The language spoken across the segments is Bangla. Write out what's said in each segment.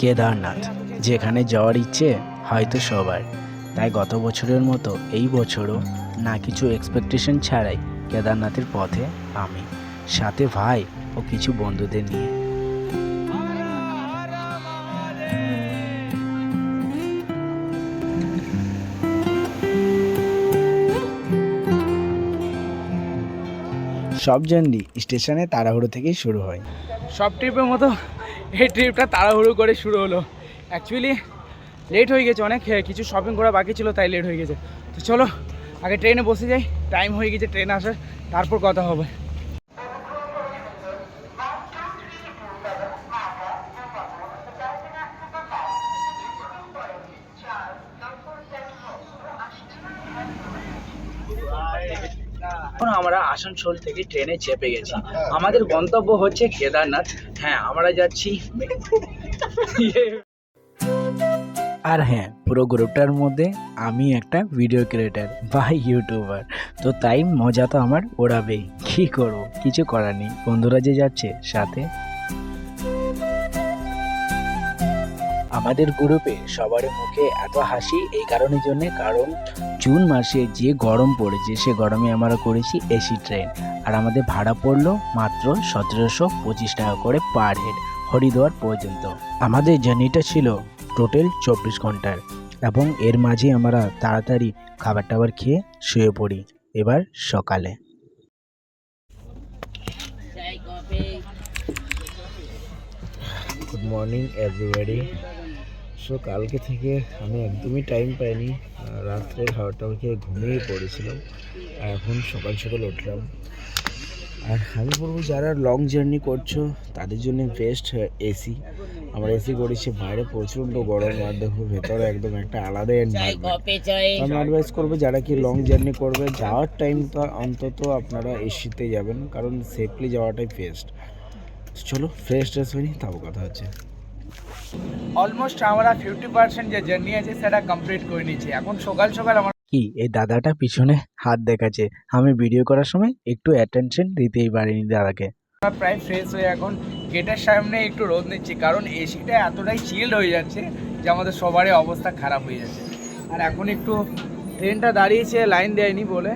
কেদারনাথ, যেখানে যাওয়ার ইচ্ছে হয়তো সবার। তাই গত বছরের মতো এই বছরও না কিছু এক্সপেকটেশন ছাড়াই কেদারনাথের পথে আমি, সাথে ভাই ও কিছু বন্ধুদের নিয়ে। সব জার্নি স্টেশনে তাড়াহুড়ো থেকেই শুরু হয়। সব ট্রিপের মতো এই ট্রিপটা তাড়াহুড়ো করে শুরু হলো। অ্যাকচুয়ালি লেট হয়ে গেছে অনেক হ্যাঁ, কিছু শপিং করা বাকি ছিল তাই লেট হয়ে গেছে। তো চলো আগে ট্রেনে বসে যাই টাইম হয়ে গেছে ট্রেন আসার তারপর কথা হবে। আসানসোল থেকে ট্রেনে চেপে গেছি। আমাদের গন্তব্য হচ্ছে কেদারনাথ। হ্যাঁ আমরা যাচ্ছি আর হ্যাঁ পুরো গ্রুপটার মধ্যে আমি একটা ভিডিও ক্রিয়েটার বা ইউটিউবার তো তাই মজা তো আমার ওড়াবেই। কি করব? কিছু করার নেই। বন্ধুরা যে যাচ্ছে, সাথে আমাদের গ্রুপে সবার মুখে এত হাসি, এই কারণের জন্য কারণ জুন মাসে যে গরম পড়েছে, সে গরমে আমরা করেছি এসি ট্রেন। আর আমাদের ভাড়া পড়ল মাত্র সতেরোশো পঁচিশ টাকা করে পার হেড হরিদ্বার পর্যন্ত। আমাদের জার্নিটা ছিল টোটাল চব্বিশ ঘণ্টার এবং এর মাঝে আমরা তাড়াতাড়ি খাবার টাবার খেয়ে শুয়ে পড়ি এবার সকালে। গুড মর্নিং এভরিবাডি সো কালকে থেকে আমি একদমই টাইম পাইনি। রাত্রে টাবার খেয়ে ঘুমিয়ে পড়েছিলাম আর এখন সকাল সকাল উঠলাম। আর আমি বলব যারা লং জার্নি করছ তাদের জন্য বেস্ট এসি আমরা এসি করেছি বাইরে প্রচণ্ড গরম আর দেখো ভেতরে একদম একটা আলাদা আমি অ্যাডভাইস করব যারা কি লং জার্নি করবে যাওয়ার টাইমটা অন্তত আপনারা এসিতে যাবেন কারণ সেফলি যাওয়াটাই বেস্ট চলো ফ্রেশ ট্রেশ হয়নি তাও কথা হচ্ছে। অলমোস্ট আমরা ফিফটি পার্সেন্ট যে জার্নি আছে সেটা কমপ্লিট করে নিয়েছি। এখন সকাল সকাল আমার কি এই দাদাটা পিছনে হাত দেখাচ্ছে। আমি ভিডিও করার সময় একটু অ্যাটেনশন দিতেই পারিনি দাদাকে। প্রায় ফ্রেশ হয়ে এখন গেটের সামনে একটু রোদ নিচ্ছি কারণ এসিটা এতটাই চিল্ড হয়ে যাচ্ছে যে আমাদের সবারই অবস্থা খারাপ হয়ে যাচ্ছে। আর এখন একটু ট্রেনটা দাঁড়িয়েছে লাইন দেয়নি বলে।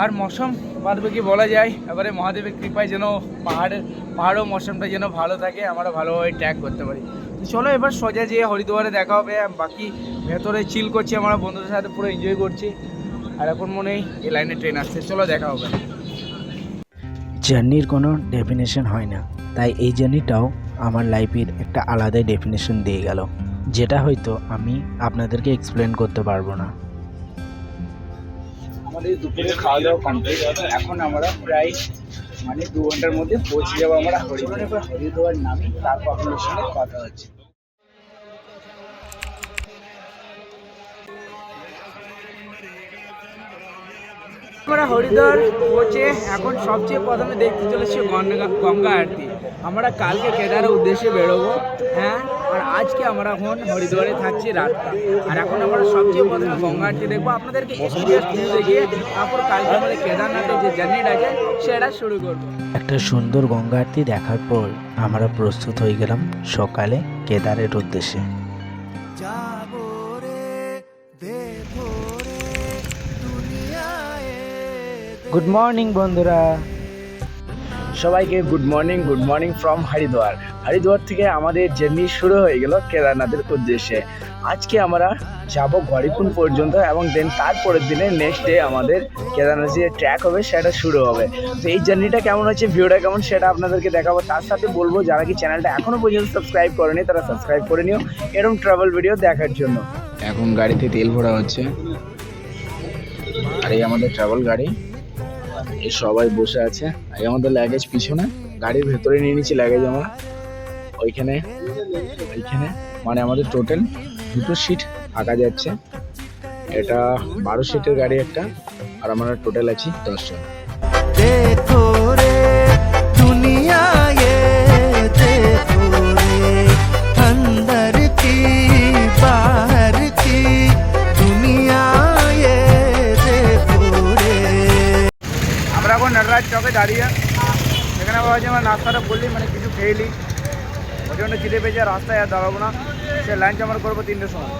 আর মৌসুম বাদবে কি বলা যায়। এবারে মহাদেবের কৃপায় যেন পাহাড়ের পাহাড়ও মৌসুমটা যেন ভালো থাকে, আমরা ভালোভাবে ট্র্যাক করতে পারি। তো চলো এবার সোজা যেয়ে হরিদ্বারে দেখা হবে বাকি ভেতরে চিল করছি, আমরা বন্ধুদের সাথে পুরো এনজয় করছি। আর এখন মনে হয় এই লাইনে ট্রেন আসছে, চলো দেখা হবে। জার্নির কোনো ডেফিনেশন হয় না, তাই এই জার্নিটাও আমার লাইফের একটা আলাদা ডেফিনেশন দিয়ে গেল। যেটা হয়তো আমি আপনাদেরকে এক্সপ্লেন করতে পারব না। আমাদের দুপুরে খাওয়া দাওয়া কমপ্লিট এখন আমরা প্রায় মানে দু ঘণ্টার মধ্যে পৌঁছে যাব আমরা হরিদ্বার। এবার হরিদ্বার নামি, তারপর আপনাদের সঙ্গে কথা হচ্ছে। আমরা হরিদ্বার পৌঁছে এখন সবচেয়ে প্রথমে দেখতে চলেছি গঙ্গা গঙ্গা আরতি। আমরা কালকে কেদারের উদ্দেশ্যে বেরোবো হ্যাঁ? আর আজকে আমরা এখন হরিদ্বারে থাকছি রাতটা। আর এখন আমরা সবচেয়ে প্রথমে গঙ্গা আরতি দেখব। আপনাদেরকে দেখিয়ে তারপর কালকে আমাদের কেদারনাথের যে জার্নিটা আছে সেটা শুরু করব। একটা সুন্দর গঙ্গা আরতি দেখার পর আমরা প্রস্তুত হয়ে গেলাম সকালে কেদারের উদ্দেশ্যে। গুড মর্নিং বন্ধুরা। সবাইকে good morning good morning from Haridwar. Haridwar থেকে আমাদের জার্নি শুরু হয়ে গেল কেদারনাথের উদ্দেশ্যে। আজকে আমরা যাব গরিপুন পর্যন্ত এবং দেন তারপরের দিনে নেক্সট ডে আমাদের কেদারনাথ যে ট্র্যাক হবে সেটা শুরু হবে। তো এই জার্নিটা কেমন হচ্ছে ভিউটা কেমন সেটা আপনাদেরকে দেখাবো। তার সাথে বলব, যারা কি চ্যানেলটা এখনও পর্যন্ত সাবস্ক্রাইব করেনি, তারা সাবস্ক্রাইব করে নিও এরকম ট্রাভেল ভিডিও দেখার জন্য। এখন গাড়িতে তেল ভরা হচ্ছে। আর এই আমাদের ট্রাভেল গাড়ি। সবাই বসে আছে। এই আমাদের ল্যাগেজ পিছনে। গাড়ির ভেতরে নিয়ে নিচ্ছি ল্যাগেজ আমরা। ওইখানে ওইখানে। মানে আমাদের টোটাল দুটো সিট ফাঁকা যাচ্ছে। এটা বারো সিটের গাড়ি একটা। আর আমরা টোটাল আছি দশজন। দাঁড়িয়ে। এখানে ভাবছি আমরা নাস্তাটা করলি মানে কিছু খেয়ে নিই ওকে প্রচণ্ড খিদে পেয়েছে রাস্তায় আর দাঁড়াবো না। সে লাঞ্চ আমার করব তিনটের সময়।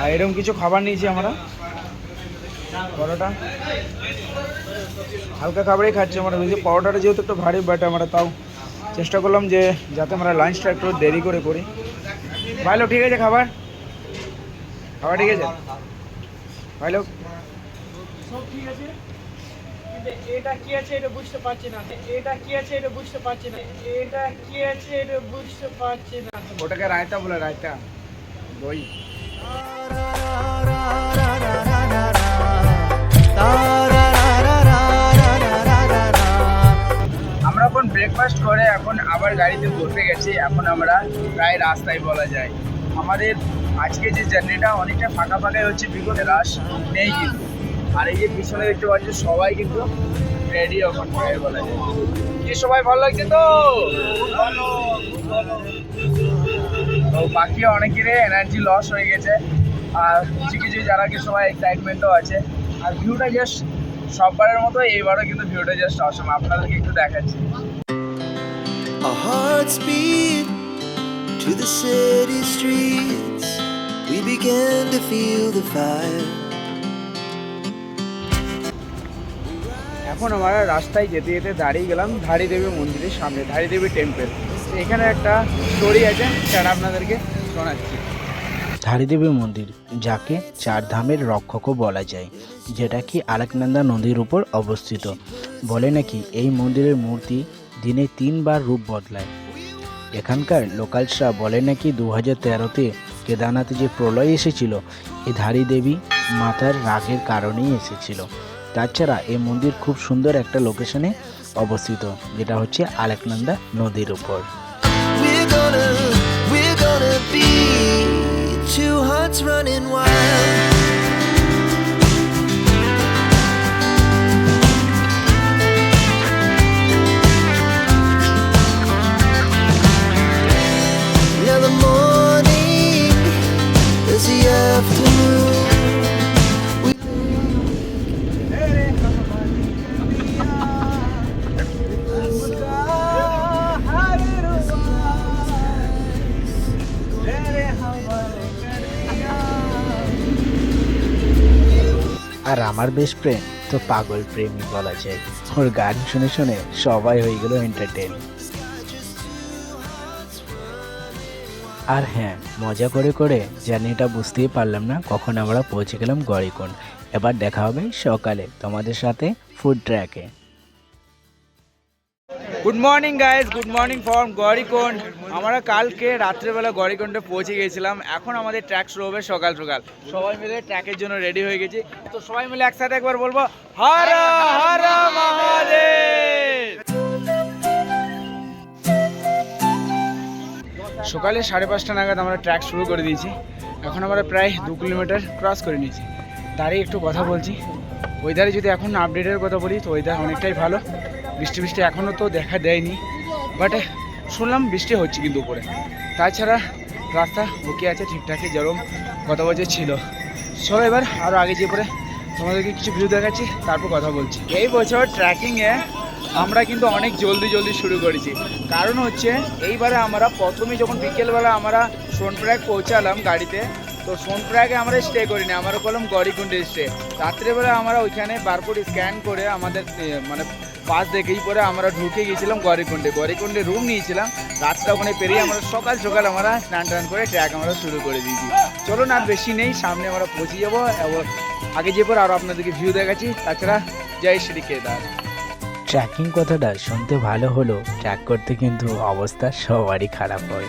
আর এরকম কিছু খাবার নিয়েছি আমরা। পরোটা। হালকা খাবারই খাচ্ছি আমরা। বুঝি পরোটাটা যেহেতু একটু ভারী বাট আমরা তাও চেষ্টা করলাম যে যাতে আমরা লাঞ্চটা একটু দেরি করে করি। ভাই লোক ঠিক আছে, খাবার? খাবার ঠিক আছে? ভাই লোক। সব ঠিক আছে? এটা কি আছে এটা বুঝতে পারছি না। এটা কি আছে এটা বুঝতে পারছি না। এটা কি আছে এটা বুঝতে পারছি না। ওটাকে রায়তা বলে রায়তা। দই আমরা এখন ব্রেকফাস্ট করে এখন আবার গাড়িতে বসে গেছি। এখন আমরা প্রায় রাস্তায় বলা যায়। আমাদের আজকে যে জার্নিটা অনেকটা ফাঁকা ফাঁকাই হচ্ছে বিগত রাশ নেই কিন্তু। আর এই যে পিছনে দেখতে পাচ্ছি, সবাই কিন্তু রেডি এখন বলা যায়। কি সবাই ভালো লাগছে তো? বাকি অনেকেরই এনার্জি লস হয়ে গেছে। আর কিছু কিছু যারা কি সবাই এক্সাইটমেন্টও আছে। আর ভিউটা জাস্ট সববারের মতো এইবারও কিন্তু ভিউটা জাস্ট অসম আপনাদেরকে একটু দেখাচ্ছি। Beat to the city streets. We began to feel the fire. এখন আমরা রাস্তায় যেতে যেতে দাঁড়িয়ে গেলাম ধারী দেবী মন্দিরের সামনে ধারী দেবী টেম্পল এখানে একটা স্টোরি আছে সেটা আপনাদেরকে শোনাচ্ছি। ধারীদেবী মন্দির যাকে চার ধামের রক্ষকও বলা যায় যেটা কি আলেকনন্দা নদীর উপর অবস্থিত। বলে নাকি এই মন্দিরের মূর্তি দিনে তিনবার রূপ বদলায়। এখানকার লোকালসরা বলে নাকি দু হাজার তেরোতে কেদারনাথে যে প্রলয় এসেছিল, এ ধারী দেবী মাতার রাগের কারণেই এসেছিল তাছাড়া এই মন্দির খুব সুন্দর একটা লোকেশনে অবস্থিত, যেটা হচ্ছে আলেকনন্দা নদীর উপর running wild. আমার বেস্ট ফ্রেন্ড তো পাগল প্রেমী বলা যায়। ওর গান শুনে শুনে সবাই হয়ে গেল এন্টারটেন আর হ্যাঁ মজা করে করে জার্নিটা বুঝতেই পারলাম না কখন আমরা পৌঁছে গেলাম গড়িকোণ এবার দেখা হবে সকালে তোমাদের সাথে ফুড ট্র্যাকে good morning guys good morning from Gaurikund আমরা কালকে রাত্রেবেলা গৌরীকুণ্ডে পৌঁছে গেছিলাম। এখন আমাদের ট্র্যাক শুরু হবে সকাল সকাল। সবাই মিলে ট্র্যাকের জন্য রেডি হয়ে গেছি। তো সবাই মিলে একসাথে একবার বলব, হর হর মহাদেব সকালে সাড়ে পাঁচটা নাগাদ আমরা ট্র্যাক শুরু করে দিয়েছি। এখন আমরা প্রায় দু কিলোমিটার ক্রস করে নিয়েছি। তারই একটু কথা বলছি। ওয়েদারে যদি এখন আপডেটের কথা বলি, তো ওয়েদার অনেকটাই ভালো। বৃষ্টি বৃষ্টি এখনও তো দেখা দেয়নি বাট শুনলাম বৃষ্টি হচ্ছে কিন্তু উপরে। তাছাড়া রাস্তা ওকে আছে ঠিকঠাকই যেরকম গত বছর ছিল। চলো এবার আরও আগে যেয়ে পরে তোমাদেরকে কিছু ভিউ দেখাচ্ছি, তারপর কথা বলছি। এই বছর ট্র্যাকিংয়ে আমরা কিন্তু অনেক জলদি জলদি শুরু করেছি। কারণ হচ্ছে, এইবারে আমরা প্রথমে যখন বিকেলবেলা আমরা সোনপ্রয়াগ পৌঁছালাম গাড়িতে, তো সোনপ্রয়াগে আমরা স্টে করিনি, আমরা করলাম গড়িকুণ্ডে স্টে রাত্রেবেলা আমরা ওইখানে বারকোড স্ক্যান করে আমাদের মানে পাস দেখেই পরে আমরা ঢুকে গিয়েছিলাম গড়িকুণ্ডে। গড়িকুণ্ডে রুম নিয়েছিলাম। রাতটা ওখানে পেরিয়ে আমরা সকাল সকাল আমরা স্নান টান করে ট্র্যাক আমরা শুরু করে দিয়েছি। চলুন আর বেশি নেই সামনে আমরা পৌঁছে যাব। এবং আগে যে পর আরও আপনাদেরকে ভিউ দেখাচ্ছি। তাছাড়া জয় শ্রী কেদার। ট্র্যাকিং কথাটা শুনতে ভালো হলো ট্র্যাক করতে কিন্তু অবস্থা সবারই খারাপ হয়।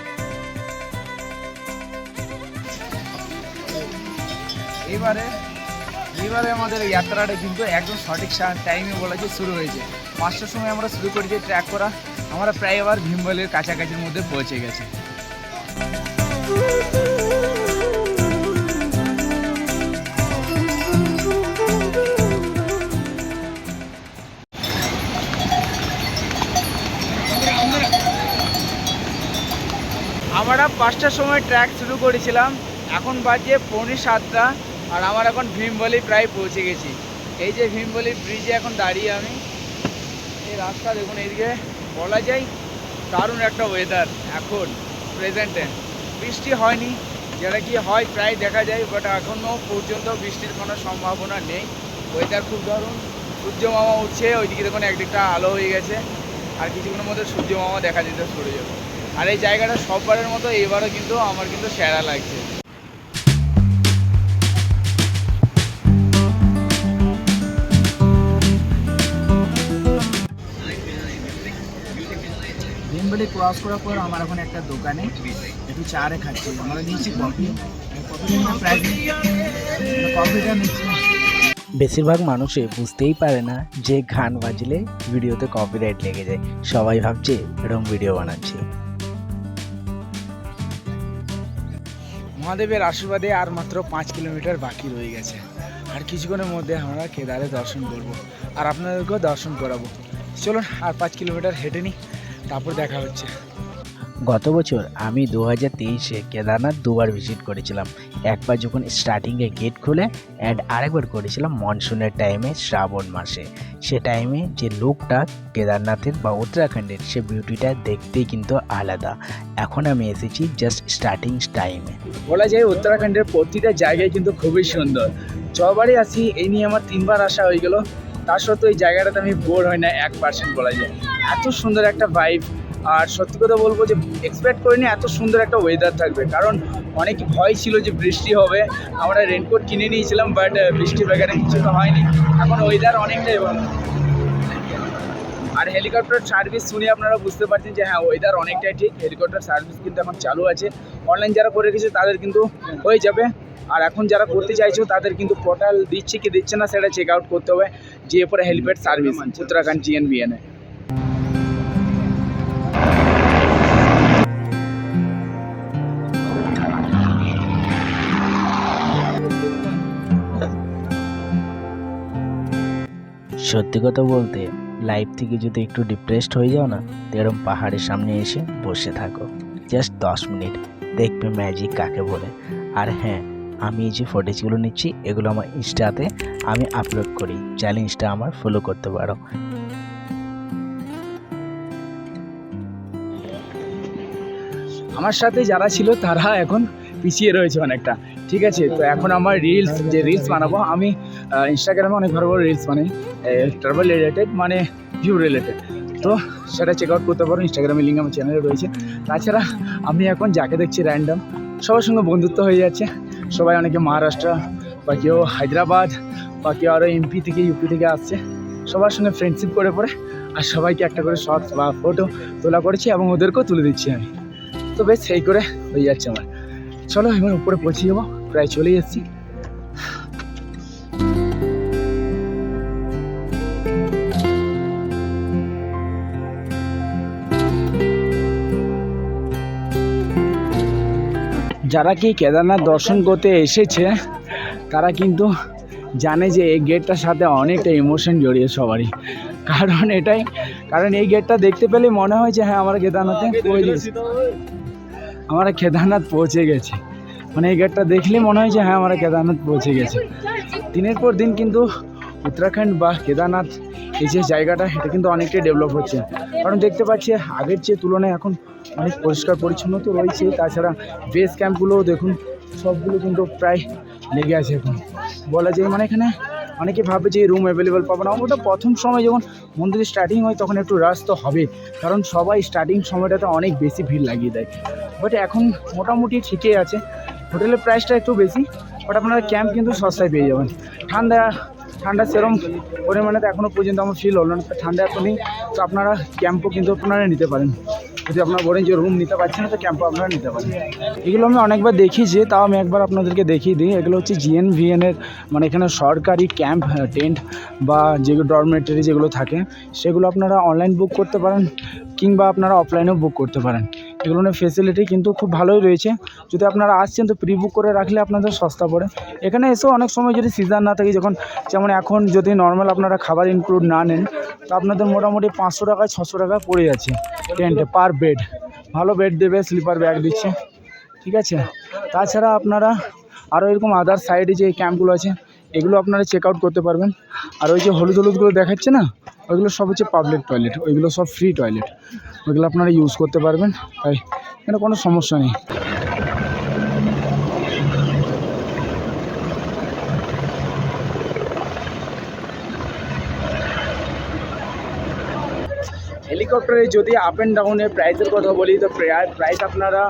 এবারে এবারে আমাদের যাত্রাটা কিন্তু একদম সঠিক টাইমে বলা যে শুরু হয়েছে। পাঁচটার সময় আমরা শুরু করেছি ট্র্যাক করা, আমরা প্রায় আবার ভীমবলের কাছাকাছির মধ্যে পৌঁছে গেছি। আমরা পাঁচটার সময় ট্র্যাক শুরু করেছিলাম, এখন বাজে পৌনে সাতটা, আর আমার এখন ভীমবলি প্রায় পৌঁছে গেছি। এই যে ভীমবলি ব্রিজে এখন দাঁড়িয়ে আমি। এই রাস্তা দেখুন, এইদিকে বলা যায় দারুণ একটা ওয়েদার এখন প্রেজেন্টে বৃষ্টি হয়নি, যেটা কি হয় প্রায় দেখা যায় বাট এখনও পর্যন্ত বৃষ্টির কোনো সম্ভাবনা নেই। ওয়েদার খুব দারুণ সূর্য মামা উঠছে, ওইদিকে দেখুন একদিকটা আলো হয়ে গেছে, আর কিছুক্ষণের মধ্যে সূর্য মামা দেখা যেতে শুরু যাবে। আর এই জায়গাটা সববারের মতো এবারও কিন্তু আমার কিন্তু সেরা লাগছে। ভীমবাড়ি ক্রস করার পর আমার এখন একটা দোকানে একটু চা রে খাচ্ছি। আমরা নিয়েছি কফি কফিটা নিচ্ছি। বেশিরভাগ মানুষে বুঝতেই পারে না যে গান বাজলে ভিডিওতে কপিরাইট লেগে যায়। সবাই ভাবছে এরকম ভিডিও বানাচ্ছে। মহাদেবের আশীর্বাদে আর মাত্র পাঁচ কিলোমিটার বাকি রয়ে গেছে। আর কিছুক্ষণের মধ্যে আমরা কেদারে দর্শন করব। আর আপনাদেরকেও দর্শন করাবো। চলুন আর পাঁচ কিলোমিটার হেঁটে নিই। তারপর দেখা হচ্ছে। গত বছর আমি দু হাজার তেইশে কেদারনাথ দুবার ভিজিট করেছিলাম। একবার যখন স্টার্টিংয়ে গেট খুলে অ্যান্ড আরেকবার করেছিলাম মনসুনের টাইমে শ্রাবণ মাসে। সে টাইমে যে লুকটা কেদারনাথের বা উত্তরাখণ্ডের সে বিউটিটা দেখতেই কিন্তু আলাদা। এখন আমি এসেছি জাস্ট স্টার্টিং টাইমে বলা যায় উত্তরাখণ্ডের প্রতিটা জায়গায় কিন্তু খুবই সুন্দর। যবারই আসি এই নিয়ে আমার তিনবার আসা হয়ে গেল। তার সত্ত্বেও এই জায়গাটাতে আমি বোর হই না এক পার্সেন্ট বলা যায়। এত সুন্দর একটা ভাইব আর সত্যি কথা বলব যে এক্সপেক্ট করিনি এত সুন্দর একটা ওয়েদার থাকবে। কারণ অনেক ভয় ছিল যে বৃষ্টি হবে। আমরা রেনকোট কিনে নিয়েছিলাম বাট বৃষ্টি বেগারে কিছু তো হয়নি। এখন ওয়েদার অনেকটাই ভালো আর হেলিকপ্টার সার্ভিস শুনে আপনারা বুঝতে পারছেন যে হ্যাঁ ওয়েদার অনেকটাই ঠিক। হেলিকপ্টার সার্ভিস কিন্তু এখন চালু আছে। অনলাইন যারা করে রেখেছে, তাদের কিন্তু হয়ে যাবে। আর এখন যারা করতে চাইছো, তাদের কিন্তু পোর্টাল দিচ্ছে কি দিচ্ছে না, সেটা চেক আউট করতে হবে। যে পরে হেলিপ্যাড সার্ভিস উত্তরাখণ্ড জিএনবিএনে সত্যি কথা বলতে লাইফ থেকে যদি একটু ডিপ্রেসড হয়ে যাও না এরকম পাহাড়ের সামনে এসে বসে থাকো। জাস্ট দশ মিনিট, দেখবে ম্যাজিক কাকে বলে। আর হ্যাঁ আমি এই যে ফুটেজগুলো নিচ্ছি, এগুলো আমার ইনস্টাতে আমি আপলোড করি। চ্যালেঞ্জটা আমার ফলো করতে পারো। আমার সাথে যারা ছিল, তারা এখন পিছিয়ে রয়েছে অনেকটা। ঠিক আছে? তো এখন আমার রিলস যে রিলস বানাবো, আমি ইনস্টাগ্রামে অনেক ভালো ভালো রিলস বানাই। ট্রাভেল রিলেটেড মানে ভিউ রিলেটেড তো সেটা চেক আউট করতে পারো ইনস্টাগ্রামে লিঙ্ক আমার চ্যানেলে রয়েছে। তাছাড়া আমি এখন যাকে দেখছি র্যান্ডম সবার সঙ্গে বন্ধুত্ব হয়ে যাচ্ছে। সবাই অনেকে মহারাষ্ট্র বা কেউ হায়দ্রাবাদ বা কেউ আরও এমপি থেকে ইউপি থেকে আসছে। সবার সঙ্গে ফ্রেন্ডশিপ করে পরে আর সবাইকে একটা করে শর্টস বা ফটো তোলা করেছি এবং ওদেরকেও তুলে দিচ্ছি আমি। তো বেশ সেই করে হয়ে যাচ্ছে আমার। চলো, এবার উপরে পৌঁছে যাব। প্রায় চলে এসেছি। যারা কি কেদারনাথ দর্শন করতে এসেছে, তারা কিন্তু জানে যে এই গেটটার সাথে অনেকটা ইমোশন জড়িয়ে সবারই। কারণ এটাই, কারণ এই গেটটা দেখতে পেলে মনে হয় যে হ্যাঁ আমরা কেদারনাথে পৌঁছে গেছি। আমরা কেদারনাথ পৌঁছে গেছি। মানে এই গেটটা দেখলে মনে হয় যে হ্যাঁ আমরা কেদারনাথ পৌঁছে গেছি। দিনের পর দিন কিন্তু উত্তরাখণ্ড বা কেদারনাথ এই যে জায়গাটা এটা কিন্তু অনেকটাই ডেভেলপ হচ্ছে। কারণ দেখতে পাচ্ছি, আগের চেয়ে তুলনায় এখন অনেক পরিষ্কার পরিচ্ছন্ন তো রয়েছে। তাছাড়া বেস ক্যাম্পগুলোও দেখুন, সবগুলো কিন্তু প্রায় লেগে আছে এখন। বলা যায় মানে এখানে অনেকে ভাবে যে রুম অ্যাভেলেবেল পাবো না। ওটা প্রথম সময় যখন মন্দির স্টার্টিং হয়, তখন একটু রাশ তো হবে। কারণ সবাই স্টার্টিং সময়টাতে অনেক বেশি ভিড় লাগিয়ে দেয়। বাট এখন মোটামুটি ঠিকই আছে। হোটেলের প্রাইসটা একটু বেশি বাট আপনারা ক্যাম্প কিন্তু সস্তায় পেয়ে যাবেন। ঠান্ডা ঠান্ডা সেরম পরিমাণে তো এখনও পর্যন্ত আমার ফিল হলো না ঠান্ডা এত নেই। তো আপনারা ক্যাম্পও কিন্তু আপনারা নিতে পারেন। যদি আপনারা বলেন যে রুম নিতে পারছেন তো ক্যাম্পও আপনারা নিতে পারেন। এগুলো আমি অনেকবার দেখিয়েছি, তাও আমি একবার আপনাদেরকে দেখিয়ে দিই। এগুলো হচ্ছে জিএনভিএনের মানে এখানে সরকারি ক্যাম্প টেন্ট বা যেগুলো ডরমেটারি যেগুলো থাকে, সেগুলো আপনারা অনলাইন বুক করতে পারেন, কিংবা আপনারা অফলাইনেও বুক করতে পারেন। এগুলো ফেসিলিটি কিন্তু খুব ভালোই রয়েছে। যদি আপনারা আসছেন তো প্রি বুক করে রাখলে আপনাদের সস্তা পড়ে। এখানে এসেও অনেক সময় যদি সিজন না থাকে, যখন যেমন এখন যদি নর্মাল আপনারা খাবার ইনক্লুড না নেন, তো আপনাদের মোটামুটি পাঁচশো টাকা ছশো টাকা পড়ে যাচ্ছে টেন্টে পার বেড ভালো বেড দেবে স্লিপার ব্যাগ দিচ্ছে। ঠিক আছে? তাছাড়া আপনারা আরও এরকম আদার সাইডে যে ক্যাম্পগুলো আছে, এগুলো আপনারা চেক আউট করতে পারবেন। আর ওই যে হলুদ হলুদগুলো দেখাচ্ছে না? ওইগুলো সব হচ্ছে পাবলিক টয়লেট ওইগুলো সব ফ্রি টয়লেট ওইগুলো আপনারা ইউজ করতে পারবেন। তাই এখানে কোনো সমস্যা নেই। হেলিকপ্টারে যদি আপ অ্যান্ড ডাউনের প্রাইসের কথা বলি, তো প্রাইস আপনারা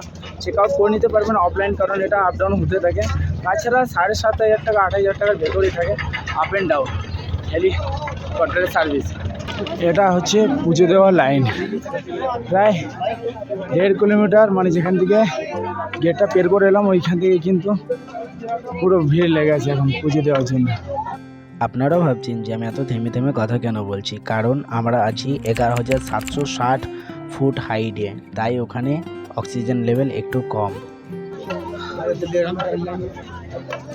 চেক আউট করে নিতে পারবেন অফলাইন কারণ এটা আপ ডাউন হতে থাকে। তাছাড়া সাড়ে সাত হাজার টাকা, আট হাজার টাকার ভেতরেই থাকে আপ অ্যান্ড ডাউন হেলিকপ্টারের সার্ভিস এটা হচ্ছে পুজো দেওয়ার লাইন। প্রায় দেড় কিলোমিটার মানে যেখান থেকে গেটটা পের করে এলাম ওইখান থেকে কিন্তু পুরো ভিড় লেগে আছে এখন পুজো দেওয়ার জন্য। আপনারাও ভাবছেন যে আমি এত থেমে থেমে কথা কেন বলছি? কারণ আমরা আছি এগারো হাজার সাতশো ষাট ফুট হাইটে তাই ওখানে অক্সিজেন লেভেল একটু কম।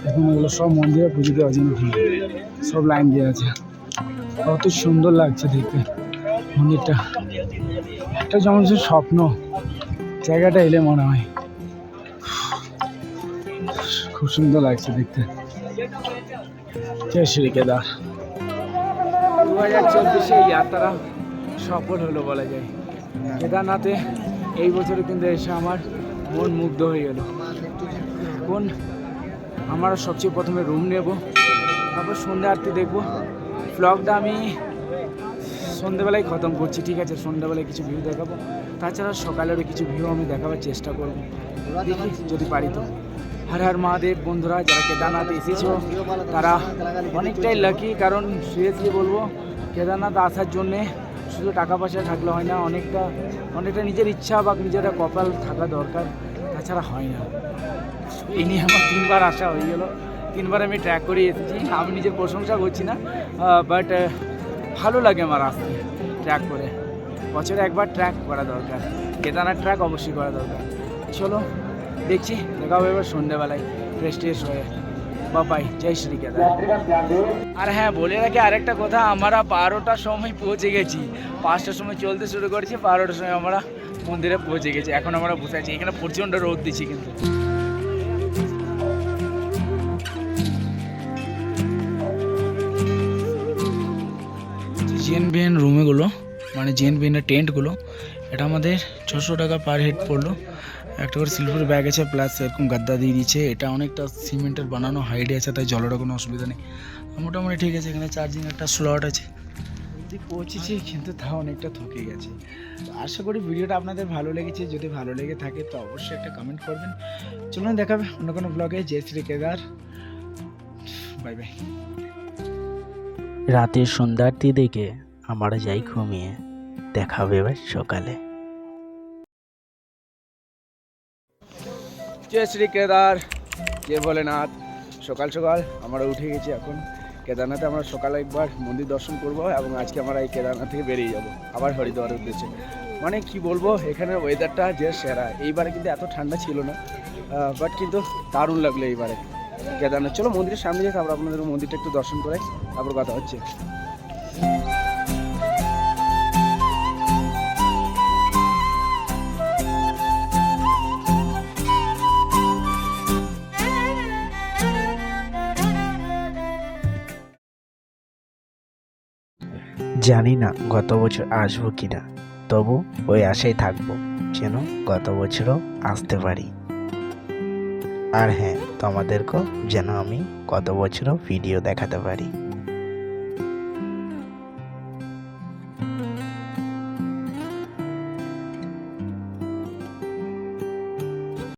এখন এগুলো সব মন্দিরে পুজো দেওয়ার জন্য ভিড়। সব লাইন দিয়ে আছে। কত সুন্দর লাগছে দেখতে, মন্দিরটা। একটা যেমন যে স্বপ্ন, জায়গাটা এলে মনে হয়। খুব সুন্দর লাগছে দেখতে। জয় শ্রী কেদার। দু হাজার চব্বিশে যাত্রা সফল হলো বলা যায়। কেদারনাথে এই বছরে কিন্তু এসে আমার মন মুগ্ধ হয়ে গেল। কোন আমরা সবচেয়ে প্রথমে রুম নেব, তারপর সন্ধ্যা আরতি দেখব। ব্লগটা আমি সন্ধ্যেবেলায় খতম করছি, ঠিক আছে? সন্ধ্যাবেলায় কিছু ভিউ দেখাবো। তাছাড়া সকালেরও কিছু ভিউ আমি দেখাবার চেষ্টা করব। দেখি, যদি পারি তো। হর হর মহাদেব বন্ধুরা, যারা কেদারনাথ এসেছ, তারা অনেকটাই লাকি কারণ সিরিয়াসলি বলব, কেদারনাথ আসার জন্যে শুধু টাকা পয়সা থাকলে হয় না, অনেকটা অনেকটা নিজের ইচ্ছা বা নিজের কপাল থাকা দরকার, তাছাড়া হয় না। এই নিয়ে আমার তিনবার আসা হয়ে গেল। তিনবার আমি ট্র্যাক করে এসেছি। আমি নিজের প্রশংসা করছি না বাট ভালো লাগে আমার আসতে ট্র্যাক করে। বছরে একবার ট্র্যাক করা দরকার। কেদারনাথ ট্র্যাক অবশ্যই করা দরকার। চলো, দেখছি, দেখা হবে এবার সন্ধ্যেবেলায় ফ্রেশ ট্রেশ হয়ে। বাবাই জয় শ্রী কেদার আর হ্যাঁ বলে রাখি আরেকটা কথা, আমরা বারোটার সময় পৌঁছে গেছি। পাঁচটার সময় চলতে শুরু করেছি, বারোটার সময় আমরা মন্দিরে পৌঁছে গেছি। এখন আমরা বসে আছি, এখানে প্রচণ্ড রোদ দিচ্ছি কিন্তু। জিএনবিএন রুমেগুলো মানে জিএনবিএনের টেন্টগুলো এটা আমাদের ছশো টাকা পার হেড পড়ল। একটা করে সিলভার ব্যাগ আছে প্লাস এরকম গাদ্দা দিয়ে দিয়েছে এটা অনেকটা সিমেন্টের বানানো হাইডে আছে, তাই জলেরও কোনো অসুবিধা নেই। মোটামুটি ঠিক আছে, এখানে চার্জিং একটা স্লট আছে। পৌঁছেছি, কিন্তু তাও অনেকটা থকে গেছে। তো আশা করি ভিডিওটা আপনাদের ভালো লেগেছে। যদি ভালো লেগে থাকে, তো অবশ্যই একটা কমেন্ট করবেন। চলুন দেখাবে অন্য কোনো ব্লগে জয় শ্রী কেদার। বাই বাই রাতের সন্ধ্যার্তি দেখে আমরা যাই ঘুমিয়ে। দেখা হবে এবার সকালে। জয় শ্রী কেদার। জয় ভোলেনাথ? সকাল সকাল আমরা উঠে গেছি এখন। কেদারনাথে আমরা সকালে একবার মন্দির দর্শন করব এবং আজকে আমরা এই কেদারনাথ থেকে বেরিয়ে যাব। আবার হরিদ্বারের উদ্দেশ্যে। মানে কি বলব এখানের ওয়েদারটা যে সেরা। এইবারে কিন্তু এত ঠান্ডা ছিল না বাট কিন্তু দারুণ লাগল এইবারে। কেদারনাথ, চলো মন্দিরের সামনে যাই তারপর আপনাদের মন্দিরটা একটু দর্শন করে তারপর কথা হচ্ছে। জানি না গত বছর আসব কি না তবু ওই আশাই থাকব যেন গত বছরও আসতে পারি। আর হ্যাঁ তোমাদেরকেও যেন আমি গত বছরও ভিডিও দেখাতে পারি।